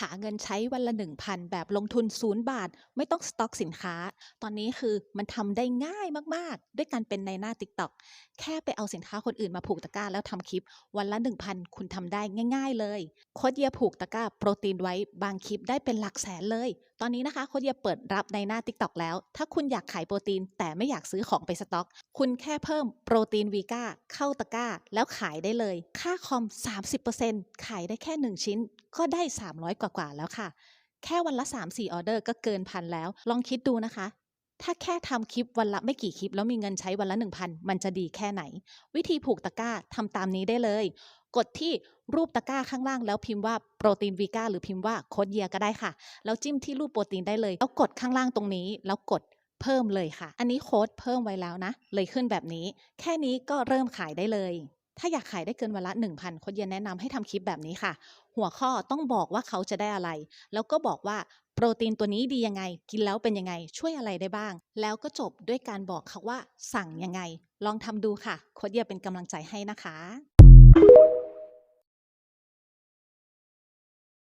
หาเงินใช้วันละ 1,000 แบบลงทุน0บาท ไม่ต้องสต็อกสินค้า ตอนนี้คือมันทำได้ง่ายมากๆ ด้วยการเป็นในหน้า TikTok แค่ไปเอาสินค้าคนอื่นมาผูกตะกร้าแล้วทำคลิป วันละ 1,000 คุณทำได้ง่าย ๆ เลยโคดเยียผูกตะกร้าโปรตีนไว้บางคลิปได้เป็นหลักแสนเลย ตอนนี้นะคะโค้ดเยียเปิดรับในหน้า TikTok แล้ว ถ้าคุณอยากขายโปรตีน แต่ไม่อยากซื้อของไปสต็อก คุณแค่เพิ่มโปรตีนวีก้าเข้าตะกร้า แล้วขายได้เลย ค่าคอม 30%ขายได้แค่ 1 ชิ้น ก็ได้ 300 กว่ากว่าแล้วค่ะ แค่วันละ 3-4 ออเดอร์ก็เกินพันแล้ว ลองคิดดูนะคะ ถ้าแค่ทำคลิปวันละไม่กี่คลิป แล้วมีเงินใช้วันละ 1,000 มันจะดีแค่ไหน วิธีผูกตะกร้าทำตามนี้ได้เลย กดที่รูปตะกร้าข้างล่างแล้วพิมพ์ว่าโปรตีนวีก้าหรือพิมพ์ว่าโคดเยียก็ได้ค่ะ แล้วจิ้มที่รูปโปรตีนได้เลย แล้วกดข้างล่างตรงนี้ แล้วกดเพิ่มเลยค่ะ อันนี้โค้ดเพิ่มไว้แล้วนะ เลยขึ้นแบบนี้ แค่นี้ก็เริ่มขายได้เลย ถ้าอยากขายได้เกินวันละ 1,000 โค้ดเยียแนะนำให้ทำคลิปแบบนี้ค่ะ หัวข้อต้องบอกว่าเขาจะได้อะไร แล้วก็บอกว่า โปรตีนตัวนี้ดียังไง กินแล้วเป็นยังไง ช่วยอะไรได้บ้าง แล้วก็จบด้วยการบอกเขาว่าสั่งยังไง ลองทำดูค่ะโค้ดเยียเป็นกำลังใจให้นะคะ